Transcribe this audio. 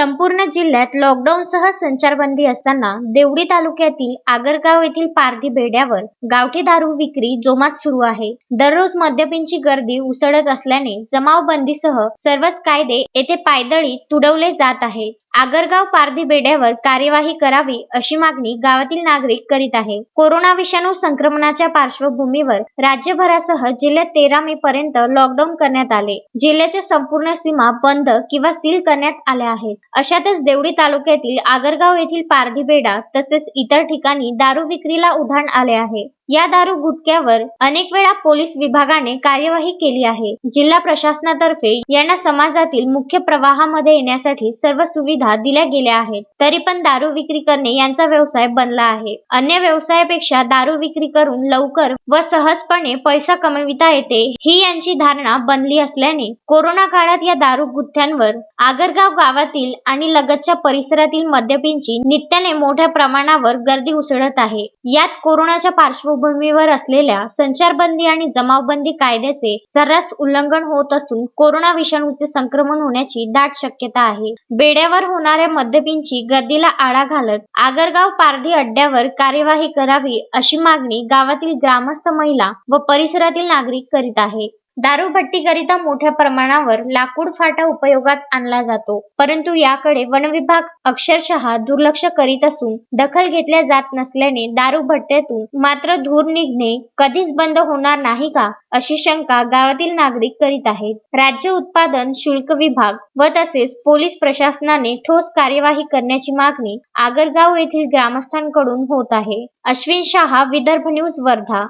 संपूर्ण जिल्ह्यात लॉकडाऊनसह संचारबंदी असताना देवडी तालुक्यातील आगरगाव येथील पारधी बेड्यावर गावठी दारू विक्री जोमात सुरू आहे. दररोज मद्यपींची गर्दी उसळत असल्याने जमावबंदीसह सर्वच कायदे येथे पायदळी तुडवले जात आहे. आगरगाव पारधी बेड्यावर कार्यवाही करावी अशी मागणी गावातील नागरिक करीत आहे. कोरोना विषाणू संक्रमणाच्या पार्श्वभूमीवर राज्यभरासह जिल्ह्यात तेरा मे पर्यंत लॉकडाऊन करण्यात आले. जिल्ह्याच्या संपूर्ण सीमा बंद किंवा सील करण्यात आल्या आहेत. अशातच देवडी तालुक्यातील आगरगाव येथील पारधी बेडा तसेच इतर ठिकाणी दारू विक्रीला उधाण आले आहे. या दारू गुटख्यावर अनेक वेळा पोलीस विभागाने कार्यवाही केली आहे. जिल्हा प्रशासनातर्फे यांना समाजातील मुख्य प्रवाहामध्ये येण्यासाठी सर्व सुविधा दिल्या गेल्या आहेत. तरी पण दारू विक्री करणे यांचा व्यवसाय बनला आहे. अन्य व्यवसायापेक्षा दारू विक्री करून लवकर व सहजपणे पैसा कमविता येते ही यांची धारणा बनली असल्याने कोरोना काळात या दारू गुत्थ्यांवर आगरगाव गावातील आणि लगतच्या परिसरातील मद्यपींची नित्याने मोठ्या प्रमाणावर गर्दी उसळत आहे. यात कोरोनाच्या पार्श्वभूमीवर असलेल्या संचारबंदी आणि जमावबंदी कायद्याचे सर्रास उल्लंघन होत असून कोरोना विषाणूचे संक्रमण होण्याची दाट शक्यता आहे. बेड्यावर होणाऱ्या मद्यपींची गर्दीला आळा घालत आगरगाव पारधी अड्ड्यावर कार्यवाही करावी अशी मागणी गावातील ग्रामस्थ महिला व परिसरातील नागरिक करीत आहे. दारूभट्टीकरिता मोठ्या प्रमाणावर लाकूड फाटा उपयोगात आणला जातो. परंतु याकडे वनविभाग अक्षरशः दुर्लक्ष करीत असून दखल घेतल्या जात नसल्याने दारूभट्ट्यातून मात्र धूर निघणे कधीच बंद होणार नाही का अशी शंका गावातील नागरिक करीत आहेत. राज्य उत्पादन शुल्क विभाग व तसेच पोलीस प्रशासनाने ठोस कार्यवाही करण्याची मागणी आगरगाव येथील ग्रामस्थांकडून होत आहे. अश्विन शहा विदर्भ न्यूज वर्धा.